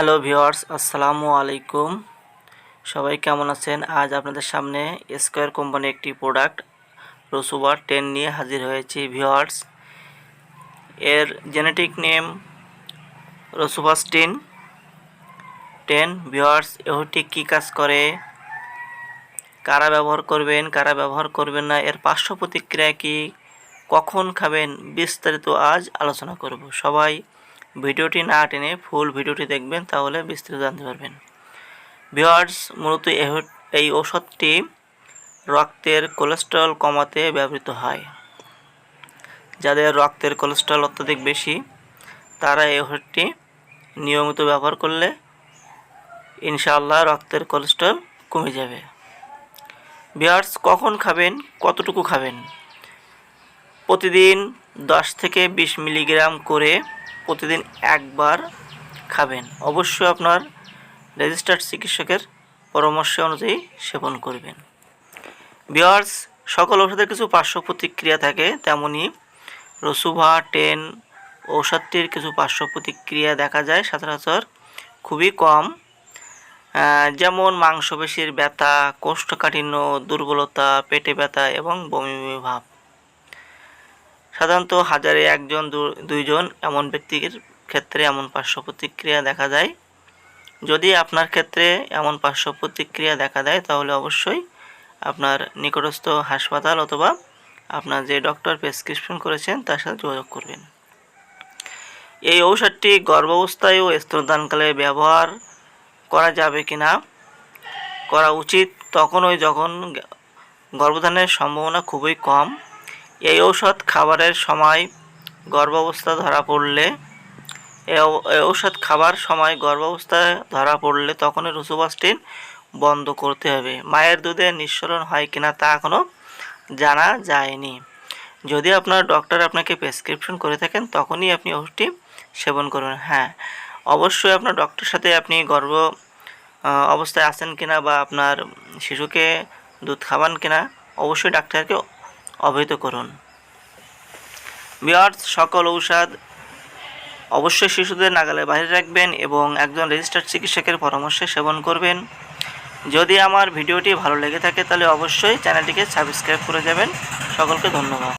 Hello viewers আসসালামু আলাইকুম। সবাই কেমন আছেন? আজ আপনাদের সামনে স্কোয়ার কোম্পানির একটি প্রোডাক্ট রসুবার টেন নিয়ে হাজির হয়েছি ভিওয়ার্স এর generic name rosuvastatin ten viewers এটি কী কাজ করে? কারা ব্যবহার করবেন, কারা ব্যবহার করবেন না, এর পার্শ্ব প্রতিক্রিয়া কি? কখন খাবেন? বিস্তারিত আজ আলোচনা করব। সবাই ভিডিওটি না টেনে ফুল ভিডিওটি দেখবেন, তাহলে বিস্তারিত জানতে পারবেন। ভিওয়ার্স মূলত এই ওষুধটি রক্তের কোলেস্ট্রল কমাতে ব্যবহৃত হয়। যাদের রক্তের কোলেস্ট্রল অত্যধিক বেশি, তারা এই ওষুধটি নিয়মিত ব্যবহার করলে ইনশাআল্লাহ রক্তের কোলেস্ট্রল কমে যাবে। বিয়ার্স কখন খাবেন, কতটুকু খাবেন? প্রতিদিন দশ থেকে বিশ মিলিগ্রাম করে প্রতিদিন একবার খাবেন। অবশ্যই আপনার রেজিস্টার্ড চিকিৎসকের পরামর্শ অনুযায়ী সেবন করবেন। বিয়ার্স সকল ওষুধের কিছু পার্শ্ব প্রতিক্রিয়া থাকে, তেমনি রসুভা, টেন ঔষধটির কিছু পার্শ্ব প্রতিক্রিয়া দেখা যায় সচরাচর খুবই কম। যেমন মাংসপেশির ব্যথা, কোষ্ঠকাঠিন্য, দুর্বলতা, পেটে ব্যথা এবং বমি বমি ভাব। সাধারণত হাজারে একজন দুইজন এমন ব্যক্তির ক্ষেত্রে এমন পার্শ্ব প্রতিক্রিয়া দেখা যায়। যদি আপনার ক্ষেত্রে এমন পার্শ্ব প্রতিক্রিয়া দেখা দেয়, তাহলে অবশ্যই আপনার নিকটস্থ হাসপাতাল অথবা আপনার যে ডক্টর প্রেসক্রিপশন করেছেন, তার সাথে যোগাযোগ করবেন। এই ঔষধটি গর্ভাবস্থায় ও স্তনদানকালে ব্যবহার করা যাবে কি না, করা উচিত তখনই যখন গর্ভধানের সম্ভাবনা খুবই কম। এই ঔষধ খাবারের সময় গর্ভাবস্থা ধরা পড়লে ঔষধ খাবার সময় গর্ভাবস্থায় ধরা পড়লে তখনই রসুবাস্টিন বন্ধ করতে হবে। মায়ের দুধে নিঃসরণ হয় কিনা তা এখনও জানা যায়নি। যদি আপনার ডক্টর আপনাকে প্রেসক্রিপশন করে থাকেন, তখনই আপনি ওষুধটি সেবন করবেন হ্যাঁ অবশ্যই আপনার ডক্টরের সাথে আপনি গর্ভ অবস্থায় আছেন কিনা বা আপনার শিশুকে দুধ খাওয়ান কিনা, অবশ্যই ডাক্তারকে অবহিত করুন। বিয়ার্স, সকল ঔষধ অবশ্যই শিশুদের নাগালে বাইরে রাখবেন এবং একজন রেজিস্টার্ড চিকিৎসকের পরামর্শে সেবন করবেন। যদি আমার ভিডিওটি ভালো লেগে থাকে, তাহলে অবশ্যই চ্যানেলটিকে সাবস্ক্রাইব করে যাবেন। সকলকে ধন্যবাদ।